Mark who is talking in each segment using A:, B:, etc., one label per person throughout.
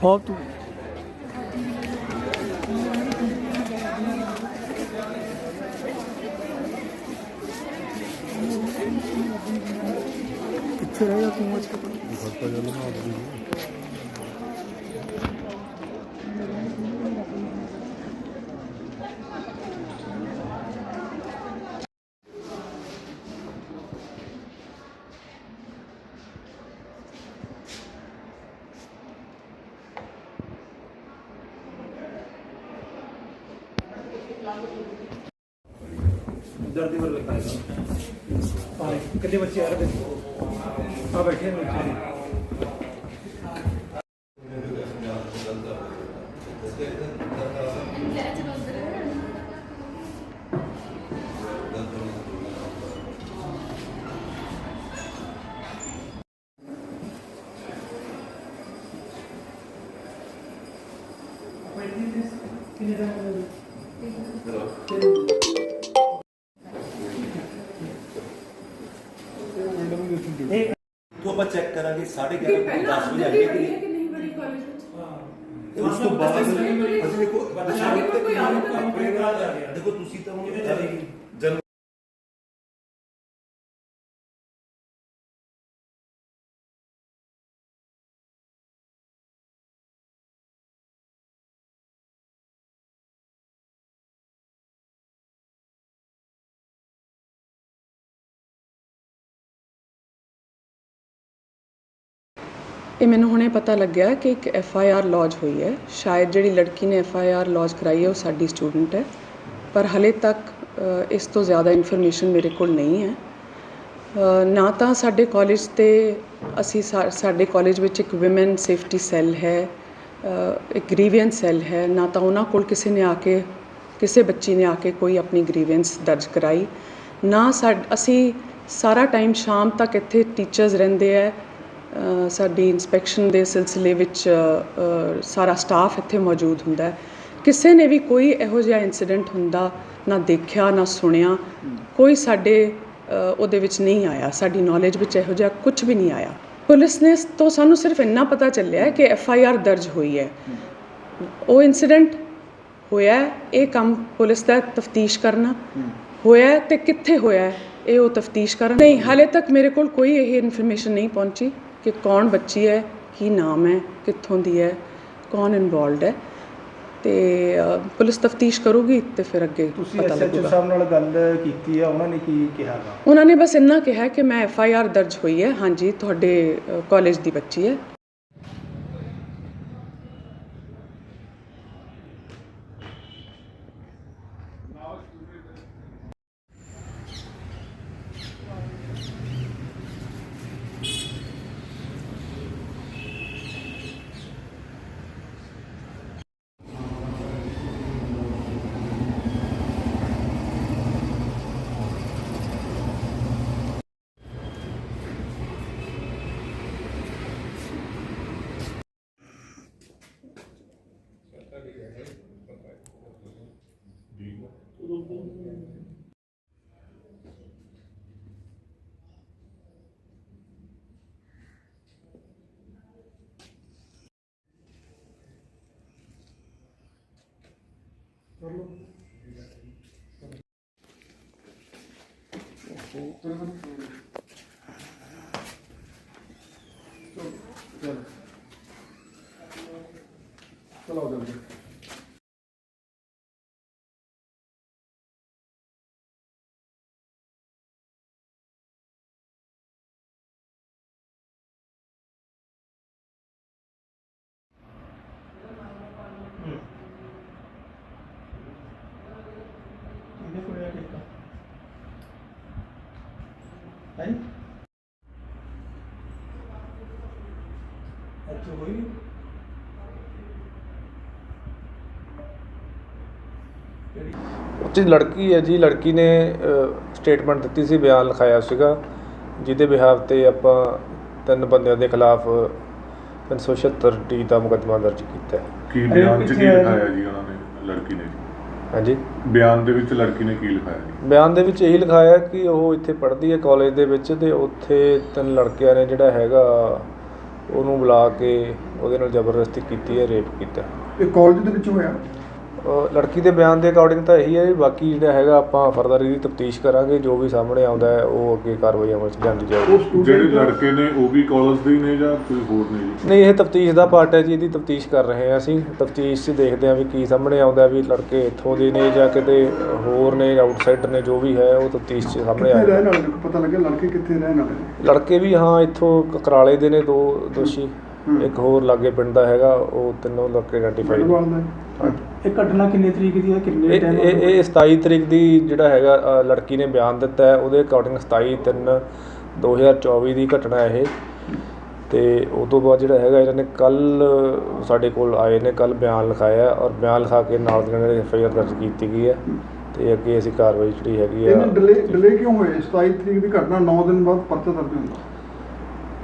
A: Foto ਕਿੱਥੇ ਰਹਿ ਗਿਆ ਤੂੰ ਅੱਜ
B: ਦਰਦੀ ਵੱਲ ਲਿਖਾ ਹੈ ਕਿੰਨੇ ਬੱਚੇ ਆ ਰਹੇ ਨੇ ਆ ਬੈਠੇ ਨੇ ਬੱਚੇ
C: ਤੋਂ ਆਪਾਂ ਚੈੱਕ ਕਰਾਂਗੇ 11:30 ਤੋਂ 10 ਵਜੇ ਆਈਏ ਕਿ
D: ਕਿ ਨਹੀਂ ਬੜੀ ਕਾਲਜ ਵਿੱਚ
C: ਤੇ ਉਸ ਤੋਂ ਬਾਅਦ ਅਸੀਂ ਦੇਖੋ
D: ਕੋਲ ਕੋਈ
B: ਨਾਲ ਜਾ ਰਿਹਾ
C: ਦੇਖੋ ਤੁਸੀਂ ਤਾਂ ਹੁਣ
E: ਇਹ ਮੈਨੂੰ ਹੁਣੇ ਪਤਾ ਲੱਗਿਆ ਕਿ ਇੱਕ ਐਫ ਆਈ ਆਰ ਲੌਜ ਹੋਈ ਹੈ। ਸ਼ਾਇਦ ਜਿਹੜੀ ਲੜਕੀ ਨੇ ਐਫ ਆਈ ਆਰ ਲੌਜ ਕਰਾਈ ਹੈ, ਉਹ ਸਾਡੀ ਸਟੂਡੈਂਟ ਹੈ। ਪਰ ਹਲੇ ਤੱਕ ਇਸ ਤੋਂ ਜ਼ਿਆਦਾ ਇਨਫੋਰਮੇਸ਼ਨ ਮੇਰੇ ਕੋਲ ਨਹੀਂ ਹੈ। ਨਾ ਤਾਂ ਸਾਡੇ ਕਾਲਜ ਤੇ ਅਸੀਂ ਸਾ- ਸਾਡੇ ਕਾਲਜ ਵਿੱਚ ਇੱਕ ਔਮਨ ਸੇਫਟੀ ਸੈੱਲ ਹੈ ਇੱਕ ਗ੍ਰੀਵੈਂਸ ਸੈੱਲ ਹੈ। ਨਾ ਤਾਂ ਉਹਨਾਂ ਕੋਲ ਕਿਸੇ ਨੇ ਆ ਕੇ, ਕਿਸੇ ਬੱਚੀ ਨੇ ਆ ਕੇ ਕੋਈ ਆਪਣੀ ਗ੍ਰੀਵੈਂਸ ਦਰਜ ਕਰਾਈ। ਨਾ ਸਾਡ, ਅਸੀਂ ਸਾਰਾ ਟਾਈਮ ਸ਼ਾਮ ਤੱਕ ਇੱਥੇ ਟੀਚਰਸ ਰਹਿੰਦੇ ਹੈ ਸਾਡੀ ਇਨਸਪੈਕਸ਼ਨ ਦੇ ਸਿਲਸਿਲੇ ਵਿੱਚ ਸਾਰਾ ਸਟਾਫ ਇੱਥੇ ਮੌਜੂਦ ਹੁੰਦਾ ਹੈ। ਕਿਸੇ ਨੇ ਵੀ ਕੋਈ ਇਹੋ ਜਿਹਾ ਇਨਸੀਡੈਂਟ ਹੁੰਦਾ ਨਾ ਦੇਖਿਆ, ਨਾ ਸੁਣਿਆ, ਕੋਈ ਸਾਡੇ ਉਹਦੇ ਵਿੱਚ ਨਹੀਂ ਆਇਆ। ਸਾਡੀ ਨੌਲੇਜ ਵਿੱਚ ਇਹੋ ਜਿਹਾ ਕੁਝ ਵੀ ਨਹੀਂ ਆਇਆ। ਪੁਲਿਸ ਨੇ ਤੋਂ ਸਾਨੂੰ ਸਿਰਫ ਇੰਨਾ ਪਤਾ ਚੱਲਿਆ ਕਿ ਐਫ ਆਈ ਆਰ ਦਰਜ ਹੋਈ ਹੈ। ਉਹ ਇਨਸੀਡੈਂਟ ਹੋਇਆ ਇਹ ਕੰਮ ਪੁਲਿਸ ਦਾ ਤਫਤੀਸ਼ ਕਰਨਾ। ਹੋਇਆ ਹੈ ਤੇ ਕਿੱਥੇ ਹੋਇਆ ਇਹ ਉਹ ਤਫਤੀਸ਼ ਕਰਨ। ਨਹੀਂ, ਹਾਲੇ ਤੱਕ ਮੇਰੇ ਕੋਲ ਕੋਈ ਇਹ ਇਨਫੋਰਮੇਸ਼ਨ ਨਹੀਂ ਪਹੁੰਚੀ। ਕਿ ਕੌਣ ਬੱਚੀ ਹੈ ਕੀ ਨਾਮ ਹੈ ਕਿੱਥੋਂ ਦੀ ਹੈ ਕੌਣ ਇਨਵੋਲਡ ਹੈ। ਤੇ ਪੁਲਿਸ ਤਫਤੀਸ਼ ਕਰੂਗੀ ਤੇ ਫਿਰ ਅੱਗੇ
A: ਤੁਸੀਂ ਐਸਐਚਓ ਸਾਹਿਬ ਨਾਲ ਗੱਲ ਕੀਤੀ ਆ ਉਹਨਾਂ ਨੇ ਕੀ ਕਿਹਾ
E: ਉਹਨਾਂ ਨੇ ਬਸ ਇੰਨਾ ਕਿਹਾ ਕਿ ਮੈਂ ਐਫ ਆਈ ਆਰ ਦਰਜ ਹੋਈ ਹੈ। ਹਾਂਜੀ ਤੁਹਾਡੇ ਕਾਲਜ ਦੀ ਬੱਚੀ ਹੈ।
A: ਚਲੋ ਜਲਦੀ ਇਹਦੇ ਕੋਲ ਆ ਕਿੱਤਾ ਹੈ ਅੱਛਾ ਹੋਈ ਕਿਹੜੀ
F: ਜੀ ਲੜਕੀ ਹੈ ਜੀ ਲੜਕੀ ਨੇ ਸਟੇਟਮੈਂਟ ਦਿੱਤੀ ਸੀ ਬਿਆਨ ਲਿਖਾਇਆ ਸੀਗਾ ਜਿਹਦੇ ਬਿਹਾਵ ਤੇ ਆਪਾਂ ਤਿੰਨ ਬੰਦਿਆਂ ਦੇ ਖਿਲਾਫ 376 ਟੀ ਦਾ ਮੁਕੱਦਮਾ ਦਰਜ ਕੀਤਾ ਹੈ।
G: ਕੀ ਬਿਆਨ ਚ ਕੀ। ਲਿਖਾਇਆ ਜੀ ਉਹਨਾਂ ਨੇ ਲੜਕੀ ਨੇ?
F: ਹਾਂਜੀ?
G: ਬਿਆਨ ਦੇ ਵਿੱਚ ਲੜਕੀ ਨੇ ਕੀ ਲਿਖਾਇਆ ਜੀ?
F: ਬਿਆਨ ਦੇ ਵਿੱਚ ਇਹੀ ਲਿਖਾਇਆ ਕਿ ਉਹ ਇੱਥੇ ਪੜ੍ਹਦੀ ਹੈ ਕਾਲਜ ਦੇ ਵਿੱਚ ਤੇ ਉੱਥੇ ਤਿੰਨ ਲੜਕਿਆਂ ਨੇ ਜਿਹੜਾ ਹੈਗਾ ਉਹਨੂੰ ਬੁਲਾ ਕੇ ਉਹਦੇ ਨਾਲ ਜ਼ਬਰਦਸਤੀ ਕੀਤੀ ਹੈ ਰੇਪ ਕੀਤਾ
B: ਇਹ ਕਾਲਜ ਦੇ ਵਿੱਚ ਹੋਇਆ?
F: ਲੜਕੀ ਦੇ ਬਿਆਨ ਦੇ ਅਕੋਰਡਿੰਗ ਤਾਂ ਇਹੀ ਹੈ ਬਾਕੀ ਜਿਹੜਾ ਹੈਗਾ ਆਪਾਂ ਫਰਦਰ ਇਹਦੀ ਤਫਤੀਸ਼ ਕਰਾਂਗੇ ਜੋ ਵੀ ਸਾਹਮਣੇ ਆਉਂਦਾ ਹੈ ਉਹ ਅੱਗੇ ਕਾਰਵਾਈ ਅਮਲ 'ਚ ਲਿਆਂਦੀ ਜਾਏਗੀ
B: ਉਹ
G: ਜਿਹੜੇ ਲੜਕੇ ਨੇ ਉਹ ਵੀ ਕਾਲਜ ਦੇ ਹੀ ਨੇ ਜਾਂ ਕੋਈ ਹੋਰ ਨੇ ਜੀ?
F: ਨਹੀਂ ਇਹ ਤਫਤੀਸ਼ ਦਾ ਪਾਰਟ ਹੈ ਜੀ ਇਹਦੀ ਤਫਤੀਸ਼ ਕਰ ਰਹੇ ਹਾਂ ਅਸੀਂ। ਤਫਤੀਸ਼ 'ਚ ਦੇਖਦੇ ਹਾਂ ਵੀ ਕੀ ਸਾਹਮਣੇ ਆਉਂਦਾ ਵੀ ਲੜਕੇ ਇੱਥੋਂ ਦੇ ਨੇ ਜਾਂ ਕਿਤੇ ਹੋਰ ਨੇ ਆਊਟਸਾਈਡਰ ਨੇ ਜੋ ਵੀ ਹੈ ਉਹ ਤਫਤੀਸ਼ 'ਚ ਸਾਹਮਣੇ
B: ਕਿੱਥੇ ਰਹਿਣ
F: ਆਏਗਾ
B: ਵਾਲੇ ਨੇ? ਪਤਾ ਲੱਗਿਆ ਲੜਕੇ ਕਿੱਥੇ ਰਹਿਣ ਵਾਲੇ ਨੇ?
F: ਲੜਕੇ ਵੀ ਹਾਂ ਇੱਥੋਂ ਕਕਰਾਲੇ ਦੇ ਨੇ ਦੋ ਦੋਸ਼ੀ। ਇੱਕ ਹੋਰ ਲਾਗੇ ਪਿੰਡ ਦਾ ਹੈਗਾ ਉਹ ਤਿੰਨੋਂ ਲੜਕੇ ਆਈਡੈਂਟੀਫਾਈ।
A: ਇਹ ਘਟਨਾ ਕਿੰਨੇ ਤਰੀਕ ਦੀ ਹੈ ਕਿੰਨੇ ਟਾਈਮ
F: ਇਹ ਇਹ 27 ਤਰੀਕ ਦੀ ਜਿਹੜਾ ਹੈਗਾ ਅ, ਲੜਕੀ ਨੇ ਬਿਆਨ ਦਿੱਤਾ ਹੈ। ਉਹਦੇ ਅਕੋਰਡਿੰਗ 27 3 2024 ਦੀ ਘਟਨਾ ਹੈ ਇਹ। ਤੇ ਉਸ ਤੋਂ ਬਾਅਦ ਜਿਹੜਾ ਹੈਗਾ ਇਹਨਾਂ ਨੇ ਕੱਲ ਸਾਡੇ ਕੋਲ ਆਏ ਨੇ ਕੱਲ ਬਿਆਨ ਲਿਖਾਇਆ ਹੈ ਔਰ ਬਿਆਨ ਲਿਖਾ ਕੇ ਨਾਲ ਦੀ ਨਾਲ ਐਫ ਆਈ ਆਰ ਦਰਜ ਕੀਤੀ ਗਈ ਹੈ। ਤੇ ਅੱਗੇ ਅਸੀਂ ਕਾਰਵਾਈ ਜਿਹੜੀ ਹੈਗੀ ਆ
B: ਇਹਨਾਂ ਡਿਲੇ ਡਿਲੇ ਕਿਉਂ ਹੋਏ? 27 ਤਰੀਕ ਦੀ ਘਟਨਾ 9 ਦਿਨ ਬਾਅਦ ਪਰਚਾ ਦਰਜ ਹੁੰਦਾ।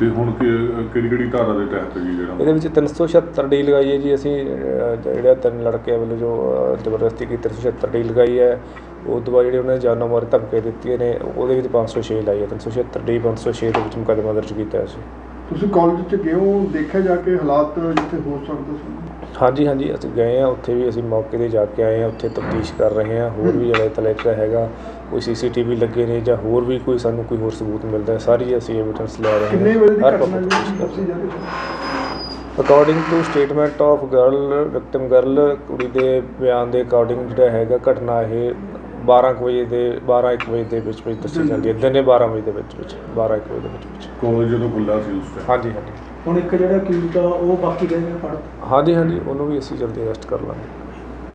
G: ਤੇ ਹੁਣ ਕਿਹੜੀ ਕਿਹੜੀ ਧਾਰਾ ਦੇ ਤਹਿਤ ਜੀ ਜਿਹੜਾ
F: ਇਹਦੇ ਵਿੱਚ 376 ਡੀ ਲਗਾਈ ਹੈ ਜੀ ਅਸੀਂ ਅਹ, ਜਿਹੜਾ ਤਿੰਨ ਲੜਕਿਆਂ ਵੱਲੋਂ ਜੋ ਅਹ, ਜ਼ਬਰਦਸਤੀ ਕੀਤੀ 376 ਡੀ ਲਗਾਈ ਹੈ। ਉਹ ਤੋਂ ਬਾਅਦ ਜਿਹੜੇ ਉਹਨੇ ਜਾਨੋਂ ਮਾਰ ਧਮਕੇ ਦਿੱਤੀਆਂ ਨੇ ਉਹਦੇ ਵਿੱਚ 506 ਲਾਈ ਹੈ। 376 ਡੀ 506 ਦੇ ਵਿੱਚ ਮੁਕੱਦਮਾ ਦਰਜ ਕੀਤਾ ਹੈ ਅਸੀਂ।
B: ਤੁਸੀਂ ਕਾਲਜ ਚ ਗਏ ਹੋ ਦੇਖਿਆ ਜਾ ਕੇ ਹਾਲਾਤ ਜਿੱਥੇ ਹੋ ਸਕਦਾ ਸੀ
F: ਹਾਂਜੀ ਹਾਂਜੀ ਅਸੀਂ ਗਏ ਆ ਉੱਥੇ ਵੀ ਅਸੀਂ ਮੌਕੇ ਤੇ ਜਾ ਕੇ ਆਏ ਆ ਉੱਥੇ ਤਫਤੀਸ਼ ਕਰ ਰਹੇ ਆ ਹੋਰ ਵੀ ਜਿਹੜਾ ਤਲੇਕਾ ਹੈਗਾ ਕੋਈ ਸੀਸੀਟੀਵੀ ਲੱਗੇ ਨੇ ਜਾਂ ਹੋਰ ਵੀ ਕੋਈ ਸਾਨੂੰ ਕੋਈ ਹੋਰ ਸਬੂਤ ਮਿਲਦਾ ਹੈ ਸਾਰੀ ਅਸੀਂ ਐਵੀਡੈਂਸ ਲੈ ਰਹੇ ਹਾਂ।
B: ਕਿੰਨੇ ਵਜੇ ਦੀ ਘਟਨਾ ਜੀ ਹੈ
F: ਹਾਂ। According to statement of girl victim girl ਕੁੜੀ ਦੇ ਬਿਆਨ ਦੇ ਅਕੋਰਡਿੰਗ ਜਿਹੜਾ ਹੈਗਾ ਘਟਨਾ ਇਹ 12 ਕੁ ਵਜੇ ਦੇ 12 1 ਵਜੇ ਦੇ ਵਿੱਚ ਵਿੱਚ ਦੱਸੀ ਜਾਂਦੀ ਹੈ ਦਿਨੇ 12 ਵਜੇ ਦੇ ਵਿੱਚ ਵਿੱਚ 12 1 ਵਜੇ ਦੇ ਵਿੱਚ ਵਿੱਚ।
G: ਕਾਲਜ ਜਦੋਂ ਖੁੱਲ੍ਹਾ ਸੀ ਉਸ ਟਾਈਮ
F: ਹਾਂਜੀ ਹਾਂਜੀ।
A: ਹੁਣ ਇੱਕ ਜਿਹੜਾ ਅਕਿਊਜ਼ਡ ਆ ਉਹ ਬਾਕੀ ਰਹਿ ਗਿਆ ਫੜ
F: ਹਾਂਜੀ ਹਾਂਜੀ, ਉਹਨੂੰ ਵੀ ਅਸੀਂ ਜਲਦੀ ਅਰੈਸਟ ਕਰ ਲਾਂਗੇ।